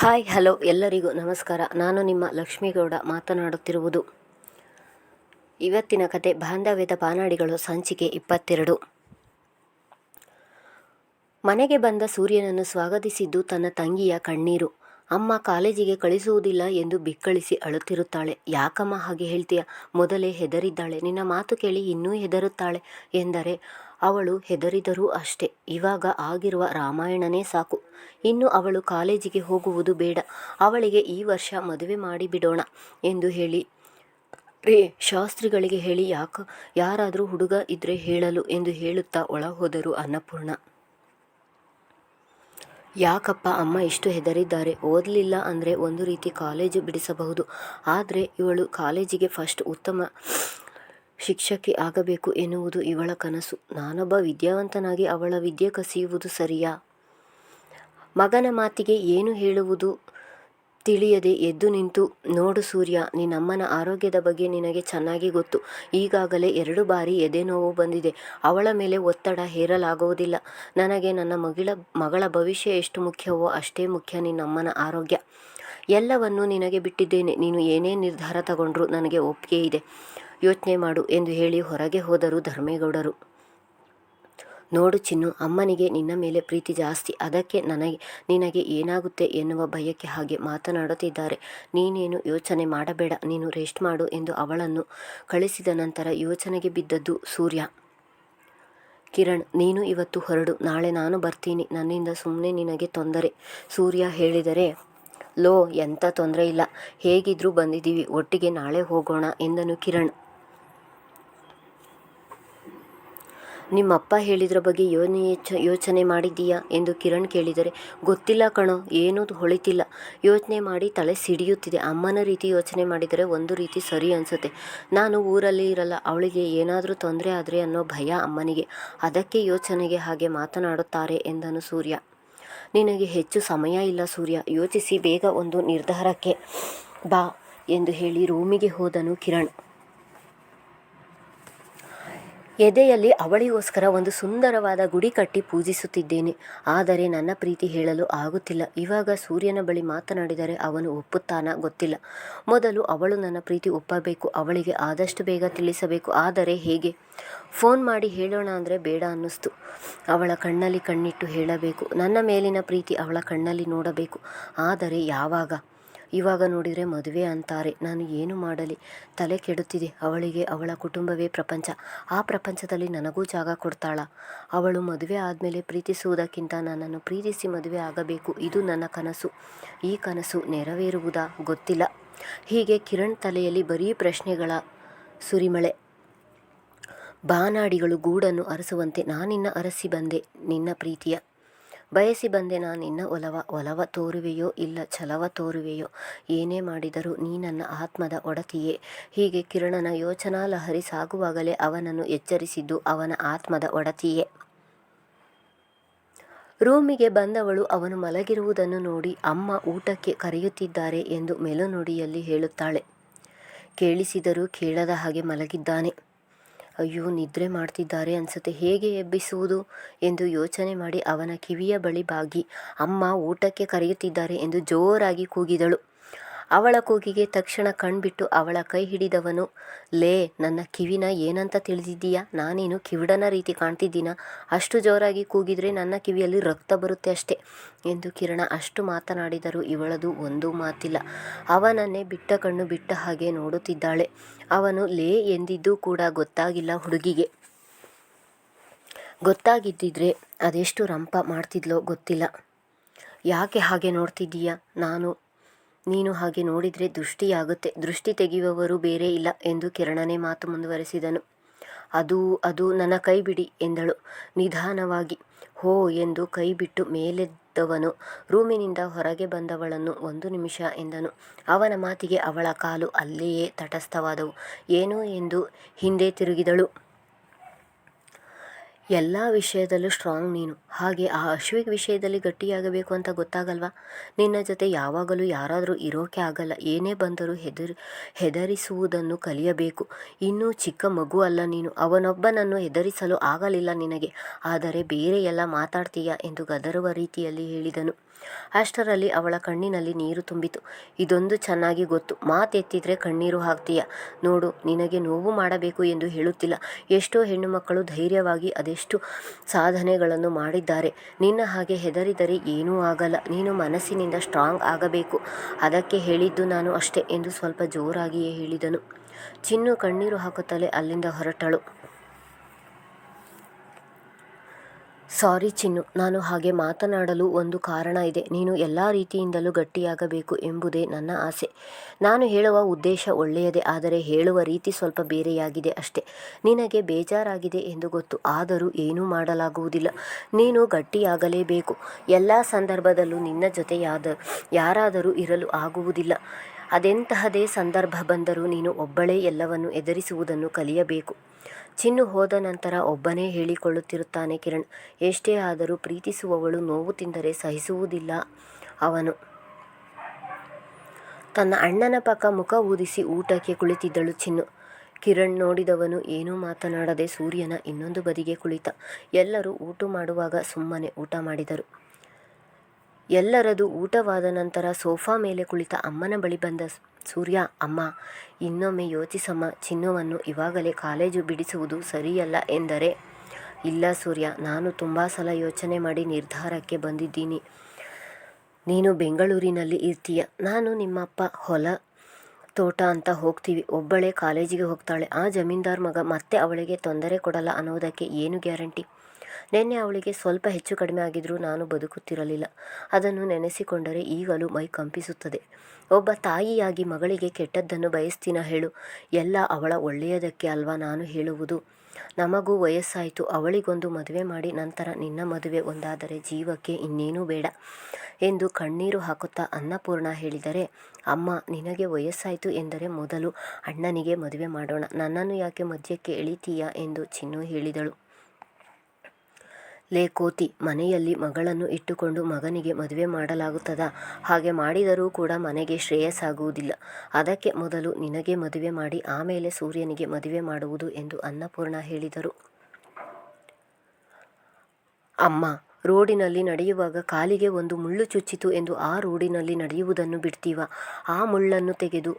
Hi, hello, ಎಲ್ಲರಿಗೂ ನಮಸ್ಕಾರ. ನಾನು ನಿಮ್ಮ ಲಕ್ಷ್ಮೀಗೌಡ ಮಾತನಾಡುತ್ತಿರುವುದು. ಇವತ್ತಿನ ಕತೆ ಬಾಂಧವ್ಯದ ಬಾನಾಡಿಗಳು ಸಂಚಿಕೆ ಇಪ್ಪತ್ತೆರಡು. ಮನೆಗೆ ಬಂದ ಸೂರ್ಯನನ್ನು ಸ್ವಾಗತಿಸಿದ್ದು ತನ್ನ ತಂಗಿಯ ಕಣ್ಣೀರು. ಅಮ್ಮ ಕಾಲೇಜಿಗೆ ಕಳಿಸುವುದಿಲ್ಲ ಎಂದು ಬಿಕ್ಕಳಿಸಿ ಅಳುತ್ತಿರುತ್ತಾಳೆ. ಯಾಕಮ್ಮ ಹಾಗೆ ಹೇಳ್ತೀಯ? ಮೊದಲೇ ಹೆದರಿದ್ದಾಳೆ. ನಿನ್ನ ಮಾತು ಕೇಳಿ ಇನ್ನೂ ಹೆದರುತ್ತಾಳೆ ಎಂದರೆ ಅವಳು ಹೆದರಿದರೂ ಅಷ್ಟೆ. ಇವಾಗ ಆಗಿರುವ ರಾಮಾಯಣನೇ ಸಾಕು. ಇನ್ನು ಅವಳು ಕಾಲೇಜಿಗೆ ಹೋಗುವುದು ಬೇಡ. ಅವಳಿಗೆ ಈ ವರ್ಷ ಮದುವೆ ಮಾಡಿಬಿಡೋಣ ಎಂದು ಹೇಳಿ. ರೇ, ಶಾಸ್ತ್ರಿಗಳಿಗೆ ಹೇಳಿ ಯಾಕ, ಯಾರಾದರೂ ಹುಡುಗ ಇದ್ರೆ ಹೇಳಲು ಎಂದು ಹೇಳುತ್ತಾ ಒಳ ಹೋದರು ಅನ್ನಪೂರ್ಣ. ಯಾಕಪ್ಪ ಅಮ್ಮ ಇಷ್ಟು ಹೆದರಿದ್ದಾರೆ? ಓದಲಿಲ್ಲ ಅಂದರೆ ಒಂದು ರೀತಿ ಕಾಲೇಜು ಬಿಡಿಸಬಹುದು. ಆದರೆ ಇವಳು ಕಾಲೇಜಿಗೆ ಫಸ್ಟ್ ಉತ್ತಮ ಶಿಕ್ಷಕಿ ಆಗಬೇಕು ಎನ್ನುವುದು ಇವಳ ಕನಸು. ನಾನೊಬ್ಬ ವಿದ್ಯಾವಂತನಾಗಿ ಅವಳ ವಿದ್ಯೆ ಕಸಿಯುವುದು ಸರಿಯಾ? ಮಗನ ಮಾತಿಗೆ ಏನು ಹೇಳುವುದು ತಿಳಿಯದೆ ಎದ್ದು ನಿಂತು, ನೋಡು ಸೂರ್ಯ, ನಿನ್ನಮ್ಮನ ಆರೋಗ್ಯದ ಬಗ್ಗೆ ನಿನಗೆ ಚೆನ್ನಾಗಿ ಗೊತ್ತು. ಈಗಾಗಲೇ ಎರಡು ಬಾರಿ ಎದೆ ನೋವು ಬಂದಿದೆ. ಅವಳ ಮೇಲೆ ಒತ್ತಡ ಹೇರಲಾಗುವುದಿಲ್ಲ. ನನಗೆ ನನ್ನ ಮಗಳ ಮಗಳ ಭವಿಷ್ಯ ಎಷ್ಟು ಮುಖ್ಯವೋ ಅಷ್ಟೇ ಮುಖ್ಯ ನಿನ್ನಮ್ಮನ ಆರೋಗ್ಯ. ಎಲ್ಲವನ್ನೂ ನಿನಗೆ ಬಿಟ್ಟಿದ್ದೇನೆ. ನೀನು ಏನೇ ನಿರ್ಧಾರ ತಗೊಂಡ್ರೂ ನನಗೆ ಒಪ್ಪಿಗೆ ಇದೆ. ಯೋಚನೆ ಮಾಡು ಎಂದು ಹೇಳಿ ಹೊರಗೆ ಹೋದರು ಧರ್ಮೇಗೌಡರು. ನೋಡು ಚಿನ್ನು, ಅಮ್ಮನಿಗೆ ನಿನ್ನ ಮೇಲೆ ಪ್ರೀತಿ ಜಾಸ್ತಿ. ಅದಕ್ಕೆ ನನಗೆ, ನಿನಗೆ ಏನಾಗುತ್ತೆ ಎನ್ನುವ ಭಯಕ್ಕೆ ಹಾಗೆ ಮಾತನಾಡುತ್ತಿದ್ದಾರೆ. ನೀನೇನು ಯೋಚನೆ ಮಾಡಬೇಡ, ನೀನು ರೆಸ್ಟ್ ಮಾಡು ಎಂದು ಅವಳನ್ನು ಕಳಿಸಿದ ನಂತರ ಯೋಚನೆಗೆ ಬಿದ್ದದ್ದು ಸೂರ್ಯ. ಕಿರಣ್, ನೀನು ಇವತ್ತು ಹೊರಡು, ನಾಳೆ ನಾನು ಬರ್ತೀನಿ, ನನ್ನಿಂದ ಸುಮ್ಮನೆ ನಿನಗೆ ತೊಂದರೆ. ಸೂರ್ಯ ಹೇಳಿದರೆ, ಲೋ, ಎಂಥ ತೊಂದರೆ ಇಲ್ಲ, ಹೇಗಿದ್ರೂ ಬಂದಿದ್ದೀವಿ, ಒಟ್ಟಿಗೆ ನಾಳೆ ಹೋಗೋಣ ಎಂದನು ಕಿರಣ್. ನಿಮ್ಮಪ್ಪ ಹೇಳಿದ್ರ ಬಗ್ಗೆ ಯೋನಿ ಯೋಚನೆ ಮಾಡಿದ್ದೀಯಾ? ಎಂದು ಕಿರಣ್ ಕೇಳಿದರೆ. ಗೊತ್ತಿಲ್ಲ ಕಣೋ, ಏನೂ ಹೊಳಿತಿಲ್ಲ. ಯೋಚನೆ ಮಾಡಿ ತಲೆ ಸಿಡಿಯುತ್ತಿದೆ. ಅಮ್ಮನ ರೀತಿ ಯೋಚನೆ ಮಾಡಿದರೆ ಒಂದು ರೀತಿ ಸರಿ ಅನಿಸುತ್ತೆ. ನಾನು ಊರಲ್ಲಿ ಇರಲ್ಲ, ಅವಳಿಗೆ ಏನಾದರೂ ತೊಂದರೆ ಆದರೆ ಅನ್ನೋ ಭಯ ಅಮ್ಮನಿಗೆ. ಅದಕ್ಕೆ ಯೋಚನೆಗೆ ಹಾಗೆ ಮಾತನಾಡುತ್ತಾರೆ ಎಂದನು ಸೂರ್ಯ. ನಿನಗೆ ಹೆಚ್ಚು ಸಮಯ ಇಲ್ಲ ಸೂರ್ಯ, ಯೋಚಿಸಿ ಬೇಗ ಒಂದು ನಿರ್ಧಾರಕ್ಕೆ ಬಾ ಎಂದು ಹೇಳಿ ರೂಮಿಗೆ ಹೋದನು ಕಿರಣ್. ಎದೆಯಲ್ಲಿ ಅವಳಿಗೋಸ್ಕರ ಒಂದು ಸುಂದರವಾದ ಗುಡಿ ಕಟ್ಟಿ ಪೂಜಿಸುತ್ತಿದ್ದೇನೆ. ಆದರೆ ನನ್ನ ಪ್ರೀತಿ ಹೇಳಲು ಆಗುತ್ತಿಲ್ಲ. ಇವಾಗ ಸೂರ್ಯನ ಬಳಿ ಮಾತನಾಡಿದರೆ ಅವನು ಒಪ್ಪುತ್ತಾನ ಗೊತ್ತಿಲ್ಲ. ಮೊದಲು ಅವಳು ನನ್ನ ಪ್ರೀತಿ ಒಪ್ಪಬೇಕು. ಅವಳಿಗೆ ಆದಷ್ಟು ಬೇಗ ತಿಳಿಸಬೇಕು. ಆದರೆ ಹೇಗೆ? ಫೋನ್ ಮಾಡಿ ಹೇಳೋಣ ಅಂದರೆ ಬೇಡ ಅನ್ನಿಸ್ತು. ಅವಳ ಕಣ್ಣಲ್ಲಿ ಕಣ್ಣಿಟ್ಟು ಹೇಳಬೇಕು. ನನ್ನ ಮೇಲಿನ ಪ್ರೀತಿ ಅವಳ ಕಣ್ಣಲ್ಲಿ ನೋಡಬೇಕು. ಆದರೆ ಯಾವಾಗ? ಇವಾಗ ನೋಡಿದರೆ ಮದುವೆ ಅಂತಾರೆ. ನಾನು ಏನು ಮಾಡಲಿ? ತಲೆ ಕೆಡುತ್ತಿದೆ. ಅವಳಿಗೆ ಅವಳ ಕುಟುಂಬವೇ ಪ್ರಪಂಚ. ಆ ಪ್ರಪಂಚದಲ್ಲಿ ನನಗೂ ಜಾಗ ಕೊಡ್ತಾಳ. ಅವಳು ಮದುವೆ ಆದಮೇಲೆ ಪ್ರೀತಿಸುವುದಕ್ಕಿಂತ ನನ್ನನ್ನು ಪ್ರೀತಿಸಿ ಮದುವೆ ಆಗಬೇಕು. ಇದು ನನ್ನ ಕನಸು. ಈ ಕನಸು ನೆರವೇರುವುದಾ? ಗೊತ್ತಿಲ್ಲ. ಹೀಗೆ ಕಿರಣ್ ತಲೆಯಲ್ಲಿ ಬರೀ ಪ್ರಶ್ನೆಗಳ ಸುರಿಮಳೆ. ಬಾನಾಡಿಗಳು ಗೂಡನ್ನು ಅರಸುವಂತೆ ನಾನಿನ್ನ ಅರಸಿ ಬಂದೆ ನಿನ್ನ ಪ್ರೀತಿಯ. ಬಯಸಿ ಬಂದೆ ನಾನು ನಿನ್ನ ಒಲವ ಒಲವ ತೋರುವೆಯೋ ಇಲ್ಲ ಛಲವ ತೋರುವೆಯೋ? ಏನೇ ಮಾಡಿದರೂ ನೀ ನನ್ನ ಆತ್ಮದ ಒಡತಿಯೇ? ಹೀಗೆ ಕಿರಣನ ಯೋಚನಾ ಲಹರಿ ಸಾಗುವಾಗಲೇ ಅವನನ್ನು ಎಚ್ಚರಿಸಿದ್ದು ಅವನ ಆತ್ಮದ ಒಡತಿಯೇ. ರೂಮಿಗೆ ಬಂದವಳು ಅವನು ಮಲಗಿರುವುದನ್ನು ನೋಡಿ, ಅಮ್ಮ ಊಟಕ್ಕೆ ಕರೆಯುತ್ತಿದ್ದಾರೆ ಎಂದು ಮೆಲುನುಡಿಯಲ್ಲಿ ಹೇಳುತ್ತಾಳೆ. ಕೇಳಿಸಿದರೂ ಕೇಳದ ಹಾಗೆ ಮಲಗಿದ್ದಾನೆ. ಅಯ್ಯೋ, ನಿದ್ರೆ ಮಾಡ್ತಿದ್ದಾರೆ ಅನ್ಸುತ್ತೆ. ಹೇಗೆ ಎಬ್ಬಿಸುವುದು ಎಂದು ಯೋಚನೆ ಮಾಡಿ ಅವನ ಕಿವಿಯ ಬಳಿ ಬಾಗಿ, ಅಮ್ಮ, ಊಟಕ್ಕೆ ಕರೆಯುತ್ತಿದ್ದಾರೆ ಎಂದು ಜೋರಾಗಿ ಕೂಗಿದಳು. ಅವಳ ಕೂಗಿಗೆ ತಕ್ಷಣ ಕಣ್ಬಿಟ್ಟು ಅವಳ ಕೈ ಹಿಡಿದವನು, ಲೇ, ನನ್ನ ಕಿವಿನ ಏನಂತ ತಿಳಿದಿದ್ದೀಯಾ? ನಾನೇನು ಕಿವಿಡನ ರೀತಿ ಕಾಣ್ತಿದ್ದೀನ? ಅಷ್ಟು ಜೋರಾಗಿ ಕೂಗಿದರೆ ನನ್ನ ಕಿವಿಯಲ್ಲಿ ರಕ್ತ ಬರುತ್ತೆ ಅಷ್ಟೇ ಎಂದು ಕಿರಣ ಅಷ್ಟು ಮಾತನಾಡಿದರೂ ಇವಳದು ಒಂದೂ ಮಾತಿಲ್ಲ. ಅವನನ್ನೇ ಬಿಟ್ಟ ಕಣ್ಣು ಬಿಟ್ಟ ಹಾಗೆ ನೋಡುತ್ತಿದ್ದಾಳೆ. ಅವನು, ಲೇ ಎಂದಿದ್ದು ಕೂಡ ಗೊತ್ತಾಗಿಲ್ಲ ಹುಡುಗಿಗೆ. ಗೊತ್ತಾಗಿದ್ದಿದ್ರೆ ಅದೆಷ್ಟು ರಂಪ ಮಾಡ್ತಿದ್ಲೋ ಗೊತ್ತಿಲ್ಲ. ಯಾಕೆ ಹಾಗೆ ನೋಡ್ತಿದ್ದೀಯಾ? ನಾನು ನೀನು ಹಾಗೆ ನೋಡಿದರೆ ದೃಷ್ಟಿಯಾಗುತ್ತೆ. ದೃಷ್ಟಿ ತೆಗೆಯುವವರು ಬೇರೆ ಇಲ್ಲ ಎಂದು ಕಿರಣನೇ ಮಾತು ಮುಂದುವರೆಸಿದನು. ಅದು ಅದು ನನ್ನ ಕೈ ಬಿಡಿ ಎಂದಳು. ನಿಧಾನವಾಗಿ, ಹೋ ಎಂದು ಕೈ ಬಿಟ್ಟು ಮೇಲೆದ್ದವನು, ರೂಮಿನಿಂದ ಹೊರಗೆ ಬಂದವಳನ್ನು ಒಂದು ನಿಮಿಷ ಎಂದನು. ಅವನ ಮಾತಿಗೆ ಅವಳ ಕಾಲು ಅಲ್ಲಿಯೇ ತಟಸ್ಥವಾದವು. ಏನು ಎಂದು ಹಿಂದೆ ತಿರುಗಿದಳು. ಎಲ್ಲ ವಿಷಯದಲ್ಲೂ ಸ್ಟ್ರಾಂಗ್ ನೀನು. ಹಾಗೆ ಆ ಅಶ್ವಿಕ್ ವಿಷಯದಲ್ಲಿ ಗಟ್ಟಿಯಾಗಬೇಕು ಅಂತ ಗೊತ್ತಾಗಲ್ವಾ? ನಿನ್ನ ಜೊತೆ ಯಾವಾಗಲೂ ಯಾರಾದರೂ ಇರೋಕೆ ಆಗಲ್ಲ. ಏನೇ ಬಂದರೂ ಹೆದರಿ, ಹೆದರಿಸುವುದನ್ನು ಕಲಿಯಬೇಕು. ಇನ್ನೂ ಚಿಕ್ಕ ಮಗು ಅಲ್ಲ ನೀನು. ಅವನೊಬ್ಬನನ್ನು ಹೆದರಿಸಲು ಆಗಲಿಲ್ಲ ನಿನಗೆ. ಆದರೆ ಬೇರೆ ಎಲ್ಲ ಮಾತಾಡ್ತೀಯಾ ಎಂದು ಗದರುವ ರೀತಿಯಲ್ಲಿ ಹೇಳಿದನು. ಅಷ್ಟರಲ್ಲಿ ಅವಳ ಕಣ್ಣಿನಲ್ಲಿ ನೀರು ತುಂಬಿತು. ಇದೊಂದು ಚೆನ್ನಾಗಿ ಗೊತ್ತು. ಮಾತೆತ್ತಿದ್ರೆ ಕಣ್ಣೀರು ಹಾಕ್ತೀಯ? ನೋಡು, ನಿನಗೆ ನೋವು ಮಾಡಬೇಕು ಎಂದು ಹೇಳುತ್ತಿಲ್ಲ. ಎಷ್ಟೋ ಹೆಣ್ಣು ಮಕ್ಕಳು ಧೈರ್ಯವಾಗಿ ಅದೆಷ್ಟು ಸಾಧನೆಗಳನ್ನು ಮಾಡಿದ್ದಾರೆ. ನಿನ್ನ ಹಾಗೆ ಹೆದರಿದರೆ ಏನೂ ಆಗಲ್ಲ. ನೀನು ಮನಸ್ಸಿನಿಂದ ಸ್ಟ್ರಾಂಗ್ ಆಗಬೇಕು. ಅದಕ್ಕೆ ಹೇಳಿದ್ದು ನಾನು ಅಷ್ಟೇ ಎಂದು ಸ್ವಲ್ಪ ಜೋರಾಗಿಯೇ ಹೇಳಿದನು. ಚಿನ್ನು ಕಣ್ಣೀರು ಹಾಕುತ್ತಲೇ ಅಲ್ಲಿಂದ ಹೊರಟಳು. ಸಾರಿ ಚಿನ್ನು, ನಾನು ಹಾಗೆ ಮಾತನಾಡಲು ಒಂದು ಕಾರಣ ಇದೆ. ನೀನು ಎಲ್ಲ ರೀತಿಯಿಂದಲೂ ಗಟ್ಟಿಯಾಗಬೇಕು ಎಂಬುದೇ ನನ್ನ ಆಸೆ. ನಾನು ಹೇಳುವ ಉದ್ದೇಶ ಒಳ್ಳೆಯದೇ, ಆದರೆ ಹೇಳುವ ರೀತಿ ಸ್ವಲ್ಪ ಬೇರೆಯಾಗಿದೆ ಅಷ್ಟೇ. ನಿನಗೆ ಬೇಜಾರಾಗಿದೆ ಎಂದು ಗೊತ್ತು, ಆದರೂ ಏನೂ ಮಾಡಲಾಗುವುದಿಲ್ಲ. ನೀನು ಗಟ್ಟಿಯಾಗಲೇಬೇಕು. ಎಲ್ಲ ಸಂದರ್ಭದಲ್ಲೂ ನಿನ್ನ ಜೊತೆಯಾದ ಯಾರಾದರೂ ಇರಲು ಆಗುವುದಿಲ್ಲ. ಅದೆಂತಹದೇ ಸಂದರ್ಭ ಬಂದರೂ ನೀನು ಒಬ್ಬಳೇ ಎಲ್ಲವನ್ನು ಎದುರಿಸುವುದನ್ನು ಕಲಿಯಬೇಕು. ಚಿನ್ನು ಹೋದ ನಂತರ ಒಬ್ಬನೇ ಹೇಳಿಕೊಳ್ಳುತ್ತಿರುತ್ತಾನೆ ಕಿರಣ್. ಎಷ್ಟೇ ಆದರೂ ಪ್ರೀತಿಸುವವಳು ನೋವು ತಿಂದರೆ ಸಹಿಸುವುದಿಲ್ಲ ಅವನು. ತನ್ನ ಅಣ್ಣನ ಪಕ್ಕ ಮುಖ ಊದಿಸಿ ಊಟಕ್ಕೆ ಕುಳಿತಿದ್ದಳು ಚಿನ್ನು. ಕಿರಣ್ ನೋಡಿದವನು ಏನೂ ಮಾತನಾಡದೆ ಸೂರ್ಯನ ಇನ್ನೊಂದು ಬದಿಗೆ ಕುಳಿತ. ಎಲ್ಲರೂ ಊಟ ಮಾಡುವಾಗ ಸುಮ್ಮನೆ ಊಟ ಮಾಡಿದರು. ಎಲ್ಲರದು ಊಟವಾದ ನಂತರ ಸೋಫಾ ಮೇಲೆ ಕುಳಿತ ಅಮ್ಮನ ಬಳಿ ಬಂದ ಸೂರ್ಯ, ಅಮ್ಮ, ಇನ್ನೊಮ್ಮೆ ಯೋಚಿಸಮ್ಮ, ಚಿನ್ನವನ್ನು ಇವಾಗಲೇ ಕಾಲೇಜು ಬಿಡಿಸುವುದು ಸರಿಯಲ್ಲ ಎಂದರೆ, ಇಲ್ಲ ಸೂರ್ಯ, ನಾನು ತುಂಬ ಸಲ ಯೋಚನೆ ಮಾಡಿ ನಿರ್ಧಾರಕ್ಕೆ ಬಂದಿದ್ದೀನಿ. ನೀನು ಬೆಂಗಳೂರಿನಲ್ಲಿ ಇರ್ತೀಯ. ನಾನು ನಿಮ್ಮಪ್ಪ ಹೊಲ ತೋಟ ಅಂತ ಹೋಗ್ತೀವಿ. ಒಬ್ಬಳೇ ಕಾಲೇಜಿಗೆ ಹೋಗ್ತಾಳೆ. ಆ ಜಮೀನ್ದಾರ್ ಮಗ ಮತ್ತೆ ಅವಳಿಗೆ ತೊಂದರೆ ಕೊಡಲ್ಲ ಅನ್ನೋದಕ್ಕೆ ಏನು ಗ್ಯಾರಂಟಿ? ನಿನ್ನೆ ಅವಳಿಗೆ ಸ್ವಲ್ಪ ಹೆಚ್ಚು ಕಡಿಮೆ ಆಗಿದ್ರೂ ನಾನು ಬದುಕುತ್ತಿರಲಿಲ್ಲ. ಅದನ್ನು ನೆನೆಸಿಕೊಂಡರೆ ಈಗಲೂ ಮೈ ಕಂಪಿಸುತ್ತದೆ. ಒಬ್ಬ ತಾಯಿಯಾಗಿ ಮಗಳಿಗೆ ಕೆಟ್ಟದ್ದನ್ನು ಬಯಸ್ತೀನ ಹೇಳು. ಎಲ್ಲ ಅವಳ ಒಳ್ಳೆಯದಕ್ಕೆ ಅಲ್ವಾ ನಾನು ಹೇಳುವುದು? ನಮಗೂ ವಯಸ್ಸಾಯಿತು. ಅವಳಿಗೊಂದು ಮದುವೆ ಮಾಡಿ ನಂತರ ನಿನ್ನ ಮದುವೆ ಒಂದಾದರೆ ಜೀವಕ್ಕೆ ಇನ್ನೇನೂ ಬೇಡ ಎಂದು ಕಣ್ಣೀರು ಹಾಕುತ್ತಾ ಅನ್ನಪೂರ್ಣ ಹೇಳಿದರೆ, ಅಮ್ಮ, ನಿನಗೆ ವಯಸ್ಸಾಯಿತು ಎಂದರೆ ಮೊದಲು ಅಣ್ಣನಿಗೆ ಮದುವೆ ಮಾಡೋಣ. ನನ್ನನ್ನು ಯಾಕೆ ಮಧ್ಯಕ್ಕೆ ಎಳಿತೀಯಾ? ಎಂದು ಚಿನ್ನು ಹೇಳಿದಳು. ಲೇ ಕೋತಿ, ಮನೆಯಲ್ಲಿ ಮಗಳನ್ನು ಇಟ್ಟುಕೊಂಡು ಮಗನಿಗೆ ಮದುವೆ ಮಾಡಲಾಗುತ್ತದಾ? ಹಾಗೆ ಮಾಡಿದರೂ ಕೂಡ ಮನೆಗೆ ಶ್ರೇಯಸ್ಸಾಗುವುದಿಲ್ಲ. ಅದಕ್ಕೆ ಮೊದಲು ನಿನಗೆ ಮದುವೆ ಮಾಡಿ, ಆಮೇಲೆ ಸೂರ್ಯನಿಗೆ ಮದುವೆ ಮಾಡುವುದು ಎಂದು ಅನ್ನಪೂರ್ಣ ಹೇಳಿದರು. ಅಮ್ಮ, ರೋಡಿನಲ್ಲಿ ನಡೆಯುವಾಗ ಕಾಲಿಗೆ ಒಂದು ಮುಳ್ಳು ಚುಚ್ಚಿತು ಎಂದು ಆ ರೋಡಿನಲ್ಲಿ ನಡೆಯುವುದನ್ನು ಬಿಡ್ತೀವ? ಆ ಮುಳ್ಳನ್ನು ತೆಗೆದು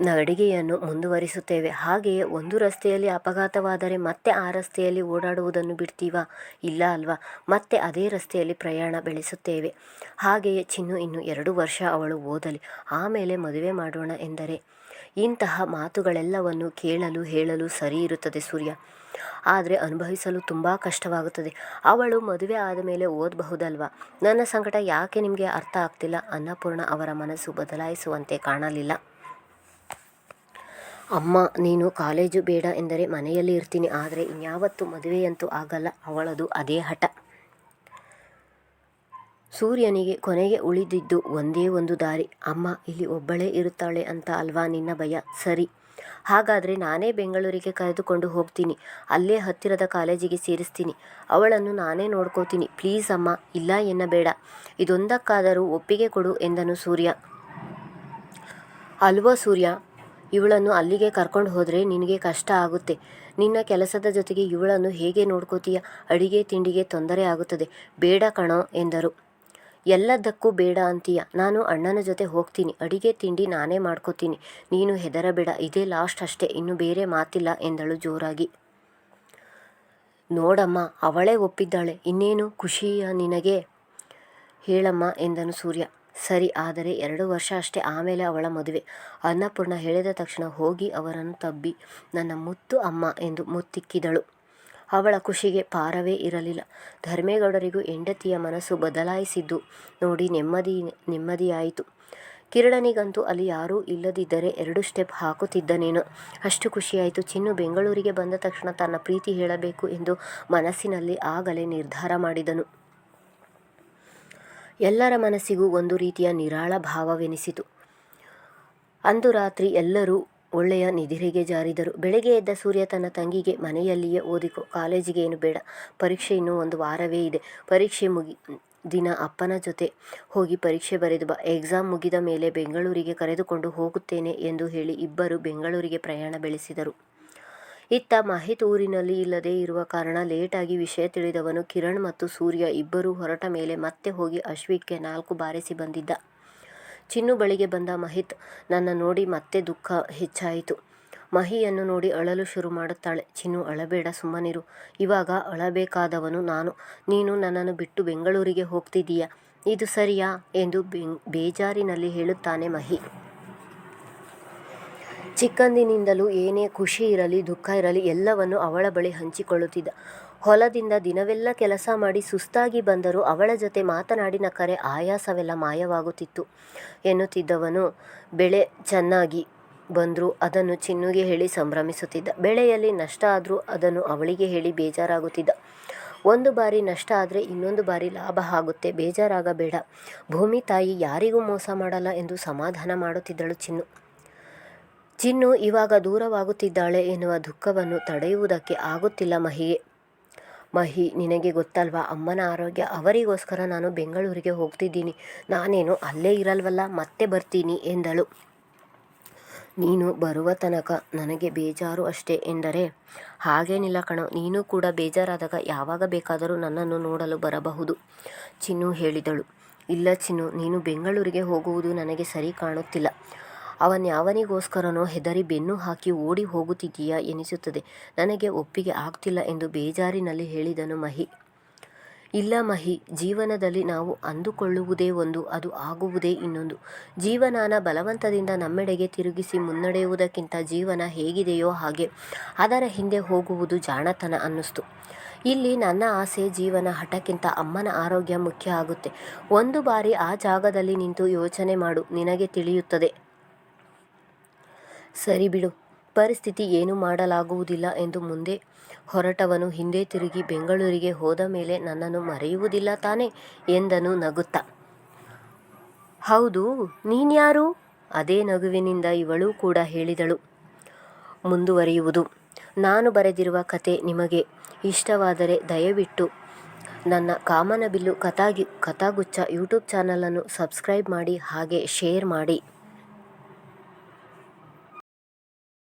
ನಡಿಗೆಯನ್ನು ಮುಂದುವರಿಸುತ್ತೇವೆ. ಹಾಗೆಯೇ ಒಂದು ರಸ್ತೆಯಲ್ಲಿ ಅಪಘಾತವಾದರೆ ಮತ್ತೆ ಆ ರಸ್ತೆಯಲ್ಲಿ ಓಡಾಡುವುದನ್ನು ಬಿಡ್ತೀವಾ? ಇಲ್ಲ ಅಲ್ವಾ? ಮತ್ತೆ ಅದೇ ರಸ್ತೆಯಲ್ಲಿ ಪ್ರಯಾಣ ಬೆಳೆಸುತ್ತೇವೆ. ಹಾಗೆಯೇ ಚಿನ್ನು ಇನ್ನು ಎರಡು ವರ್ಷ ಅವಳು ಓದಲಿ. ಆಮೇಲೆ ಮದುವೆ ಮಾಡೋಣ ಎಂದರೆ? ಇಂತಹ ಮಾತುಗಳೆಲ್ಲವನ್ನು ಕೇಳಲು ಹೇಳಲು ಸರಿ ಇರುತ್ತದೆ ಸೂರ್ಯ. ಆದರೆ ಅನುಭವಿಸಲು ತುಂಬ ಕಷ್ಟವಾಗುತ್ತದೆ. ಅವಳು ಮದುವೆ ಆದ ಮೇಲೆ ಓದಬಹುದಲ್ವಾ? ನನ್ನ ಸಂಕಟ ಯಾಕೆ ನಿಮಗೆ ಅರ್ಥ ಆಗ್ತಿಲ್ಲ? ಅನ್ನಪೂರ್ಣ ಅವರ ಮನಸ್ಸು ಬದಲಾಯಿಸುವಂತೆ ಕಾಣಲಿಲ್ಲ. ಅಮ್ಮ, ನೀನು ಕಾಲೇಜು ಬೇಡ ಎಂದರೆ ಮನೆಯಲ್ಲಿ ಇರ್ತೀನಿ, ಆದರೆ ಇನ್ಯಾವತ್ತೂ ಮದುವೆಯಂತೂ ಆಗಲ್ಲ, ಅವಳದು ಅದೇ ಹಠ. ಸೂರ್ಯನಿಗೆ ಕೊನೆಗೆ ಉಳಿದಿದ್ದು ಒಂದೇ ಒಂದು ದಾರಿ. ಅಮ್ಮ, ಇಲ್ಲಿ ಒಬ್ಬಳೇ ಇರುತ್ತಾಳೆ ಅಂತ ಅಲ್ವಾ ನಿನ್ನ ಭಯ? ಸರಿ. ಹಾಗಾದರೆ ನಾನೇ ಬೆಂಗಳೂರಿಗೆ ಕರೆದುಕೊಂಡು ಹೋಗ್ತೀನಿ. ಅಲ್ಲೇ ಹತ್ತಿರದ ಕಾಲೇಜಿಗೆ ಸೇರಿಸ್ತೀನಿ. ಅವಳನ್ನು ನಾನೇ ನೋಡ್ಕೋತೀನಿ. ಪ್ಲೀಸ್ ಅಮ್ಮ, ಇಲ್ಲ ಎನ್ನಬೇಡ. ಇದೊಂದಕ್ಕಾದರೂ ಒಪ್ಪಿಗೆ ಕೊಡು ಎಂದನು ಸೂರ್ಯ. ಅಲ್ವಾ ಸೂರ್ಯ? ಇವಳನ್ನು ಅಲ್ಲಿಗೆ ಕರ್ಕೊಂಡು ಹೋದರೆ ನಿನಗೆ ಕಷ್ಟ ಆಗುತ್ತೆ. ನಿನ್ನ ಕೆಲಸದ ಜೊತೆಗೆ ಇವಳನ್ನು ಹೇಗೆ ನೋಡ್ಕೋತೀಯ? ಅಡಿಗೆ, ತಿಂಡಿಗೆ ತೊಂದರೆ ಆಗುತ್ತದೆ. ಬೇಡ ಕಣೋ ಎಂದರು. ಎಲ್ಲದಕ್ಕೂ ಬೇಡ ಅಂತೀಯ. ನಾನು ಅಣ್ಣನ ಜೊತೆ ಹೋಗ್ತೀನಿ. ಅಡಿಗೆ, ತಿಂಡಿ ನಾನೇ ಮಾಡ್ಕೋತೀನಿ. ನೀನು ಹೆದರಬೇಡ. ಇದೇ ಲಾಸ್ಟ್ ಅಷ್ಟೇ. ಇನ್ನು ಬೇರೆ ಮಾತಿಲ್ಲ ಎಂದಳು ಜೋರಾಗಿ. ನೋಡಮ್ಮ, ಅವಳೇ ಒಪ್ಪಿದ್ದಾಳೆ. ಇನ್ನೇನು ಖುಷಿಯ ನಿನಗೆ? ಹೇಳಮ್ಮ ಎಂದನು ಸೂರ್ಯ. ಸರಿ, ಆದರೆ ಎರಡು ವರ್ಷ ಅಷ್ಟೇ ಆಮೇಲೆ ಅವಳ ಮದುವೆ. ಅನ್ನಪೂರ್ಣ ಹೇಳಿದ ತಕ್ಷಣ ಹೋಗಿ ಅವರನ್ನು ತಬ್ಬಿ, ನನ್ನ ಮುತ್ತು ಅಮ್ಮ ಎಂದು ಮುತ್ತಿಕ್ಕಿದಳು. ಅವಳ ಖುಷಿಗೆ ಪಾರವೇ ಇರಲಿಲ್ಲ. ಧರ್ಮೇಗೌಡರಿಗೂ ಹೆಂಡತಿಯ ಮನಸ್ಸು ಬದಲಾಯಿಸಿದ್ದು ನೋಡಿ ನೆಮ್ಮದಿ, ನೆಮ್ಮದಿಯಾಯಿತು. ಕಿರಣನಿಗಂತೂ ಅಲ್ಲಿ ಯಾರೂ ಇಲ್ಲದಿದ್ದರೆ ಎರಡು ಸ್ಟೆಪ್ ಹಾಕುತ್ತಿದ್ದನೇನು. ಅಷ್ಟು ಖುಷಿಯಾಯಿತು. ಚಿನ್ನು ಬೆಂಗಳೂರಿಗೆ ಬಂದ ತಕ್ಷಣ ತನ್ನ ಪ್ರೀತಿ ಹೇಳಬೇಕು ಎಂದು ಮನಸ್ಸಿನಲ್ಲಿ ಆಗಲೇ ನಿರ್ಧಾರ ಮಾಡಿದನು. ಎಲ್ಲರ ಮನಸ್ಸಿಗೂ ಒಂದು ರೀತಿಯ ನಿರಾಳ ಭಾವವೆನಿಸಿತು. ಅಂದು ರಾತ್ರಿ ಎಲ್ಲರೂ ಒಳ್ಳೆಯ ನಿದಿರೆಗೆ ಜಾರಿದರು. ಬೆಳಗ್ಗೆ ಎದ್ದ ಸೂರ್ಯ ತನ್ನ ತಂಗಿಗೆ, ಮನೆಯಲ್ಲಿಯೇ ಓದಿಕೊ, ಕಾಲೇಜಿಗೆ ಏನು ಬೇಡ, ಪರೀಕ್ಷೆ ಇನ್ನೂ ಒಂದು ವಾರವೇ ಇದೆ. ಪರೀಕ್ಷೆ ಮುಗಿ, ದಿನ ಅಪ್ಪನ ಜೊತೆ ಹೋಗಿ ಪರೀಕ್ಷೆ ಬರೆದು ಬಾ, ಎಕ್ಸಾಮ್ ಮುಗಿದ ಮೇಲೆ ಬೆಂಗಳೂರಿಗೆ ಕರೆದುಕೊಂಡು ಹೋಗುತ್ತೇನೆ ಎಂದು ಹೇಳಿ ಇಬ್ಬರು ಬೆಂಗಳೂರಿಗೆ ಪ್ರಯಾಣ ಬೆಳೆಸಿದರು. ಇತ್ತ ಮಹಿತ್ ಊರಿನಲ್ಲಿ ಇಲ್ಲದೇ ಇರುವ ಕಾರಣ ಲೇಟಾಗಿ ವಿಷಯ ತಿಳಿದವನು ಕಿರಣ್ ಮತ್ತು ಸೂರ್ಯ ಇಬ್ಬರೂ ಹೊರಟ ಮೇಲೆ ಮತ್ತೆ ಹೋಗಿ ಅಶ್ವಿಕ್ಗೆ ನಾಲ್ಕು ಬಾರಿಸಿ ಬಂದಿದ್ದ. ಚಿನ್ನು ಬಳಿಗೆ ಬಂದ ಮಹಿತ್, ನನ್ನ ನೋಡಿ ಮತ್ತೆ ದುಃಖ ಹೆಚ್ಚಾಯಿತು. ಮಹಿಯನ್ನು ನೋಡಿ ಅಳಲು ಶುರು ಮಾಡುತ್ತಾಳೆ. ಚಿನ್ನು, ಅಳಬೇಡ ಸುಮ್ಮನಿರು. ಇವಾಗ ಅಳಬೇಕಾದವನು ನಾನು. ನೀನು ನನ್ನನ್ನು ಬಿಟ್ಟು ಬೆಂಗಳೂರಿಗೆ ಹೋಗ್ತಿದ್ದೀಯಾ ಇದು ಸರಿಯಾ ಎಂದು ಬೇಜಾರಿನಲ್ಲಿ ಹೇಳುತ್ತಾನೆ ಮಹಿ. ಚಿಕ್ಕಂದಿನಿಂದಲೂ ಏನೇ ಖುಷಿ ಇರಲಿ, ದುಃಖ ಇರಲಿ, ಎಲ್ಲವನ್ನು ಅವಳ ಬಳಿ ಹಂಚಿಕೊಳ್ಳುತ್ತಿದ್ದ. ಹೊಲದಿಂದ ದಿನವೆಲ್ಲ ಕೆಲಸ ಮಾಡಿ ಸುಸ್ತಾಗಿ ಬಂದರೂ ಅವಳ ಜೊತೆ ಮಾತನಾಡಿನ ಕರೆ ಆಯಾಸವೆಲ್ಲ ಮಾಯವಾಗುತ್ತಿತ್ತು ಎನ್ನುತ್ತಿದ್ದವನು ಬೆಳೆ ಚೆನ್ನಾಗಿ ಬಂದರು ಅದನ್ನು ಚಿನ್ನುಗೆ ಹೇಳಿ ಸಂಭ್ರಮಿಸುತ್ತಿದ್ದ. ಬೆಳೆಯಲ್ಲಿ ನಷ್ಟ ಆದರೂ ಅದನ್ನು ಅವಳಿಗೆ ಹೇಳಿ ಬೇಜಾರಾಗುತ್ತಿದ್ದ. ಒಂದು ಬಾರಿ ನಷ್ಟ ಆದರೆ ಇನ್ನೊಂದು ಬಾರಿ ಲಾಭ ಆಗುತ್ತೆ, ಬೇಜಾರಾಗಬೇಡ. ಭೂಮಿ ತಾಯಿ ಯಾರಿಗೂ ಮೋಸ ಮಾಡಲ್ಲ ಎಂದು ಸಮಾಧಾನ ಮಾಡುತ್ತಿದ್ದಳು ಚಿನ್ನು. ಚಿನ್ನು ಇವಾಗ ದೂರವಾಗುತ್ತಿದ್ದಾಳೆ ಎನ್ನುವ ದುಃಖವನ್ನು ತಡೆಯುವುದಕ್ಕೆ ಆಗುತ್ತಿಲ್ಲ ಮಹಿಗೆ. ಮಹಿ, ನಿನಗೆ ಗೊತ್ತಲ್ವಾ ಅಮ್ಮನ ಆರೋಗ್ಯ ಅವರಿಗೋಸ್ಕರ ನಾನು ಬೆಂಗಳೂರಿಗೆ ಹೋಗ್ತಿದ್ದೀನಿ. ನಾನೇನು ಅಲ್ಲೇ ಇರಲ್ವಲ್ಲ ಮತ್ತೆ ಬರ್ತೀನಿ ಎಂದಳು. ನೀನು ಬರುವ ತನಕ ನನಗೆ ಬೇಜಾರು ಅಷ್ಟೇ ಎಂದರೆ, ಹಾಗೇನಿಲ್ಲ ಕಣೋ, ನೀನು ಕೂಡ ಬೇಜಾರಾದಾಗ ಯಾವಾಗ ಬೇಕಾದರೂ ನನ್ನನ್ನು ನೋಡಲು ಬರಬಹುದು, ಚಿನ್ನು ಹೇಳಿದಳು. ಇಲ್ಲ ಚಿನ್ನು, ನೀನು ಬೆಂಗಳೂರಿಗೆ ಹೋಗುವುದು ನನಗೆ ಸರಿ ಕಾಣುತ್ತಿಲ್ಲ. ಅವನ್ಯಾವನಿಗೋಸ್ಕರನೋ ಹೆದರಿ ಬೆನ್ನು ಹಾಕಿ ಓಡಿ ಹೋಗುತ್ತಿದ್ದೀಯಾ ಎನಿಸುತ್ತದೆ. ನನಗೆ ಒಪ್ಪಿಗೆ ಆಗ್ತಿಲ್ಲ ಎಂದು ಬೇಜಾರಿನಲ್ಲಿ ಹೇಳಿದನು ಮಹಿ. ಇಲ್ಲ ಮಹಿ, ಜೀವನದಲ್ಲಿ ನಾವು ಅಂದುಕೊಳ್ಳುವುದೇ ಒಂದು, ಅದು ಆಗುವುದೇ ಇನ್ನೊಂದು. ಜೀವನಾನ ಬಲವಂತದಿಂದ ನಮ್ಮೆಡೆಗೆ ತಿರುಗಿಸಿ ಮುನ್ನಡೆಯುವುದಕ್ಕಿಂತ ಜೀವನ ಹೇಗಿದೆಯೋ ಹಾಗೆ ಅದರ ಹಿಂದೆ ಹೋಗುವುದು ಜಾಣತನ ಅನ್ನಿಸ್ತು. ಇಲ್ಲಿ ನನ್ನ ಆಸೆ ಜೀವನ ಹಠಕ್ಕಿಂತ ಅಮ್ಮನ ಆರೋಗ್ಯ ಮುಖ್ಯ ಆಗುತ್ತೆ. ಒಂದು ಬಾರಿ ಆ ಜಾಗದಲ್ಲಿ ನಿಂತು ಯೋಚನೆ ಮಾಡು, ನಿನಗೆ ತಿಳಿಯುತ್ತದೆ. ಸರಿ ಬಿಡು ಪರಿಸ್ಥಿತಿ ಏನೂ ಮಾಡಲಾಗುವುದಿಲ್ಲ ಎಂದು ಮುಂದೆ ಹೊರಟವನು ಹಿಂದೆ ತಿರುಗಿ ಬೆಂಗಳೂರಿಗೆ ಹೋದ ಮೇಲೆ ನನ್ನನ್ನು ಮರೆಯುವುದಿಲ್ಲ ತಾನೆ ಎಂದನು ನಗುತ್ತಾ. ಹೌದು, ನೀನ್ಯಾರು ಅದೇ ನಗುವಿನಿಂದ ಇವಳೂ ಕೂಡ ಹೇಳಿದಳು. ಮುಂದುವರಿಯುವುದು ನಾನು ಬರೆದಿರುವ ಕತೆ ನಿಮಗೆ ಇಷ್ಟವಾದರೆ ದಯವಿಟ್ಟು ನನ್ನ ಕಾಮನಬಿಲ್ಲು ಕಥಾಗುಚ್ಛ ಯೂಟ್ಯೂಬ್ ಚಾನಲನ್ನು ಸಬ್ಸ್ಕ್ರೈಬ್ ಮಾಡಿ, ಹಾಗೆ ಶೇರ್ ಮಾಡಿ.